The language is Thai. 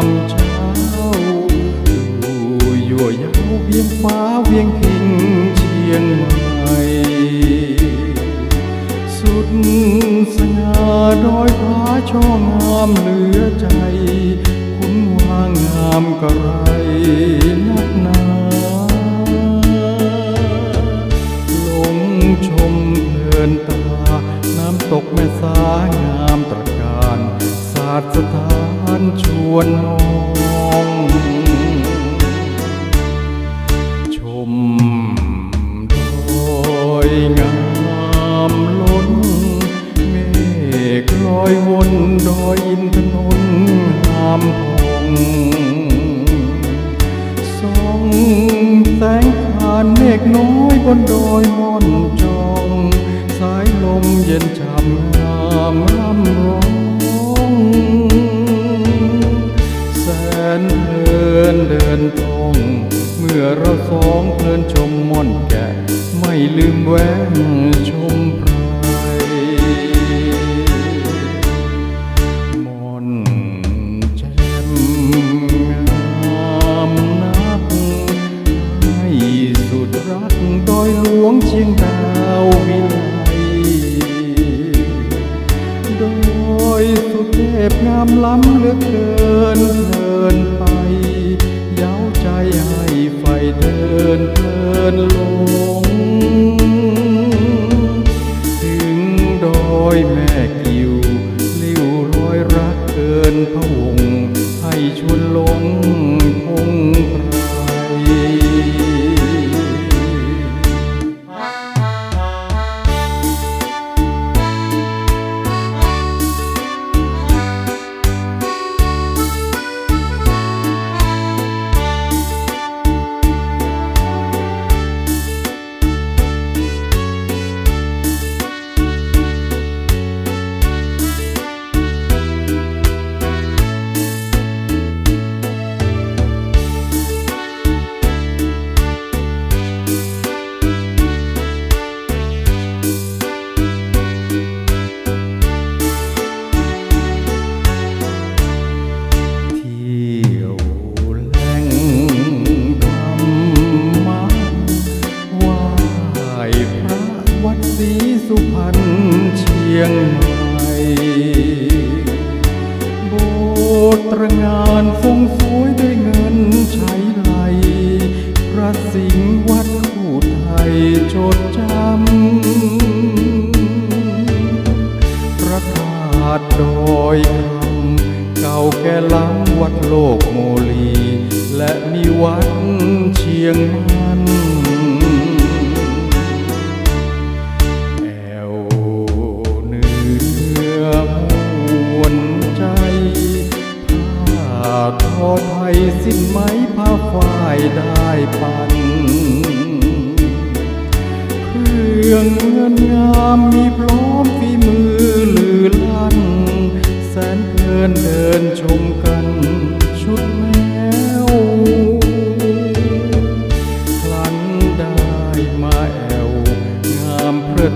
ามเช้าดูยั่วยาวเวียงฟ้าเวียงพิงเชียงใหม่สุดสง่าดอยผาช่องามเหลือใจ คุณวางงามกระไรนักหนาลงชมเพลินตา น้ำตกแม่สางามตระการศาสตร์สถาน วนมองชมดอยงามล้น เมฆลอยวนดอยอินทนนท์งามพงส่องแสงผ่านเมฆน้อยบนดอยม่อนจอง สายลมเย็นช่ำงามร่ำร้อง ลืมแวะชม ดอ สีสุพรรณเชียงใหม่โบสถ์ตรงานทรงสวยด้วยเงินใช้ไหลพระสิงห์วัดคู่ไทยจดจำพระธาตุดอยคำเก่าแก่ล้ำวัดโลกโมลี และมีวัดเชียงมันแวนใจผ้าทอไทยสิ้นไหมผ้าฝ้ายได้ปัน เครื่องเงินงามมีพร้อมฝีมือลือลั่น แสนเพลินเดินชมกันชุดแมวคลันไดมาแอวงามเพลิด